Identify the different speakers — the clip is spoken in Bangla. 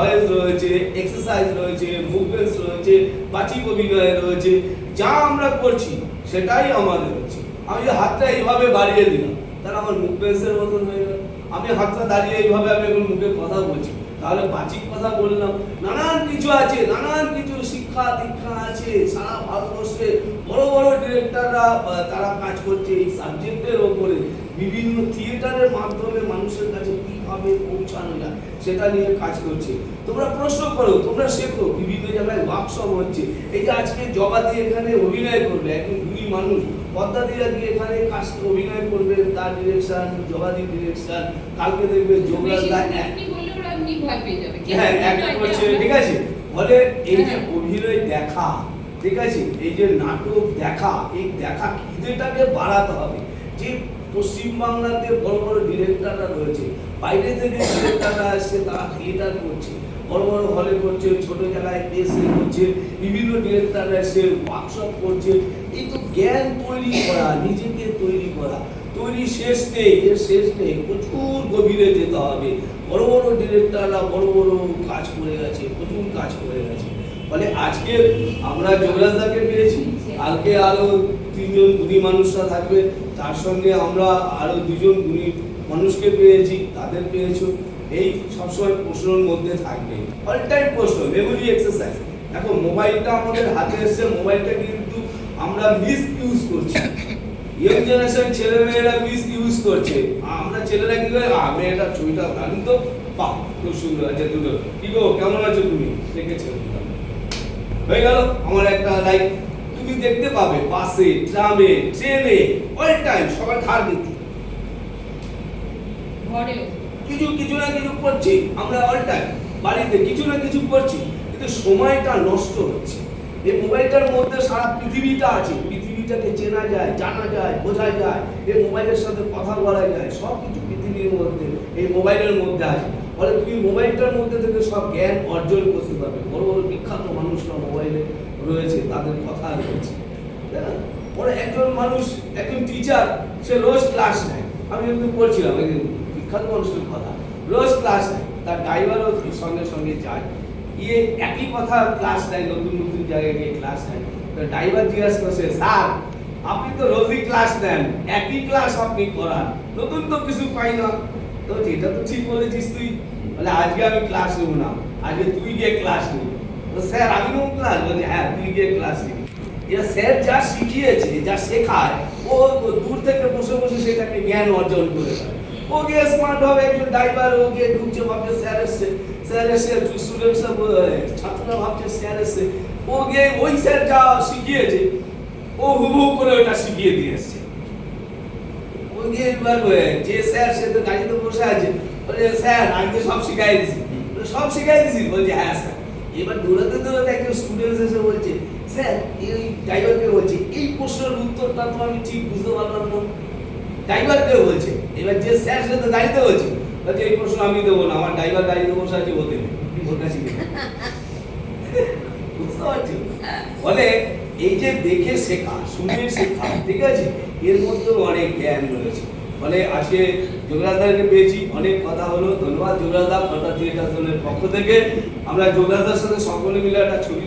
Speaker 1: ভয়েস রয়েছে এক্সারসাইজ রয়েছে মুভমেন্টস রয়েছে বাচিক অভিনয় রয়েছে, যা আমরা করছি, সেটাই আমাদের হচ্ছে। আমি যে হাতটা এইভাবে বাড়িয়ে দিলাম, তাহলে আমার মুভমেন্টসের মতন হয়ে গেল। আমি হাতটা দাঁড়িয়ে এইভাবে আমি এখন মুখে কথা বলছি, তাহলে বাচিক কথা বললাম। নানান কিছু আছে, নানান কিছু শিক্ষা দীক্ষা আছে, সারা ভারতবর্ষে বড় বড় ডিরেক্টররা তারা কাজ করছে এই সাবজেক্টের ওপরে। বিভিন্ন থিয়েটারের মাধ্যমে মানুষের কাছে কীভাবে পৌঁছানো যায় সেটা নিয়ে কাজ করছে। তোমরা প্রশ্ন করো তোমরা শেখো বিভিন্ন জায়গায় ওয়ার্কশপ হচ্ছে। এই যে আজকে জবা দিয়ে এখানে অভিনয় করবে একজন গুণী মানুষ পদ্মা দিয়ে দিয়ে এখানে কাজ অভিনয় করবে তার ডিরেকশন জবাদি ডিরেকশন কালকে দেখবে যোগরাজ হ্যাঁ একটা করছে ঠিক আছে? বলে এই যে
Speaker 2: হ্যাঁ।
Speaker 1: অভিনয় দেখা ঠিক আছে? এই যে নাটক দেখা এই দেখা খিদেটাকে বাড়াতে হবে? যে পশ্চিমবাংলাতে বড় বড় ডিরেক্টররা রয়েছে। বাইরে থেকে ডিরেক্টররা আসছে তারা থিয়েটার করছে। বড় বড় হলে করছে, ছোট জায়গায় এসে করছে, বিভিন্ন ডিরেক্টররা এসে ওয়ার্কশপ করছে। এই তো জ্ঞান তৈরি করা, নিজেকে তৈরি করা। তৈরি শেষ নেই, এর শেষ নেই, প্রচুর গভীরে যেতে হবে। বড় বড় ডিরেক্টররা বড় বড় কাজ করে গেছে, প্রচুর কাজ করে গেছে। ফলে আজকে আমরা যোগরাজদাকে পেয়েছি, কালকে আরও তিনজন গুণী মানুষরা থাকবে। তার সঙ্গে আমরা আরও দুজন গুণী মানুষকে পেয়েছি, তাদের পেয়েছ। এই সবসময় প্রশ্নের মধ্যে থাকবে। অল টাইম প্রশ্ন মেমোরি এক্সারসাইজ দেখো মোবাইলটা আমাদের হাতে এসছে মোবাইলটা কিন্তু আমরা মিস ইউজ করছি। ইয়ং জেনারেশন ছেলে মেয়েরা মিস ইউজ করছে। আমরা ছেলেরা কি করে আ মেয়েটা ছবিটা দারুণ তো, বাহ, খুব সুন্দর আছে দুটো। কি গো, কেমন আছো তুমি? দেখেছ হয়ে গেল আমার একটা লাইক তুমি দেখতে পাবে বাসে ট্রামে ট্রেনে অল টাইম সবাই ধার দিচ্ছি কিছু কিছু না কিছু করছি আমরা অল টাইম বাড়িতে কিছু না কিছু করছি কিন্তু সময়টা নষ্ট হচ্ছে। এই মোবাইলটার মধ্যে সারা পৃথিবীটা আছে পৃথিবীটাকে চেনা যায় জানা যায় বোঝা যায় এই মোবাইলের সাথে কথা বলা যায় সব কিছু পৃথিবীর মধ্যে এই মোবাইলের মধ্যে আছে। ফলে তুমি মোবাইলটার মধ্যে থেকে সব জ্ঞান অর্জন করতে পারবে। বড় বড় বিখ্যাত মানুষরা মোবাইলে রয়েছে, তাদের কথা রয়েছে? পরে একজন মানুষ, একজন টিচার সে রোজ ক্লাস নেয়। আমি একটু পড়ছিলাম একজন বিখ্যাত মানুষের কথা, রোজ ক্লাস নেয়। তার ড্রাইভারও সঙ্গে সঙ্গে যায়। গিয়ে একই কথা ক্লাস নেয়, নতুন নতুন জায়গায় গিয়ে ক্লাস নেয়। তো ড্রাইভার জিজ্ঞাসা করছে স্যার, আপনি তো রোজই ক্লাস নেন, একই ক্লাস আপনি করান। নতুন তো কিছু পাই না। তো যেটা তো ঠিক বলেছিস তুই। বলে, আজকে আমি ক্লাস নেব না। আজকে তুই গিয়ে ক্লাস নিবি। স্যার, আমি নেব ক্লাস বলে হ্যাঁ তুই গিয়ে ক্লাস নিবি এরা স্যার যা শিখিয়েছে, যা শেখায়, ও দূর থেকে বসে বসে সেটাকে জ্ঞান অর্জন করে ও গিয়ে স্মার্ট হবে, একজন ড্রাইভার ও গিয়ে ঢুকছে, ভাবছে স্যার এসছে, স্যার এসে স্টুডেন্টসরা ছাত্ররা ভাবছে স্যার এসছে। ও গিয়ে ওই স্যার যা শিখিয়েছে, ও হুবহু করে ওটা শিখিয়ে দিয়ে এসছে। ও গিয়ে এবার যে স্যার, সে তো গাড়িতে বসে আছে। বলে, স্যার আজকে সব শিখাই দিছি। সব শিখাই দিছি? বলছে হ্যাঁ স্যার। এবার দৌড়াতে দৌড়াতে একজন স্টুডেন্ট এসে বলছে, স্যার, এই ড্রাইভারকে বলছে, এই প্রশ্নের উত্তরটা তো আমি ঠিক বুঝতে পারলাম না। ড্রাইভারকে বলছে, এবার যে স্যার সে তো গাড়িতে বলছে বলছে এই প্রশ্ন আমি দেবো না, আমার ড্রাইভার গাড়িতে বসে আছে ও দেবে ওর কাছে। বুঝতে পারছ? বলে এই যে দেখে শেখা, শুনে শেখা, ঠিক আছে? এর মধ্যে অনেক জ্ঞান রয়েছে। ফলে আজকে যোগরাজদারকে পেয়েছি, অনেক কথা হলো, ধন্যবাদ যোগরাজদা ফলতা থিয়েটার জোনের পক্ষ থেকে আমরা যোগরাজদার সাথে সকলে মিলে একটা ছবি।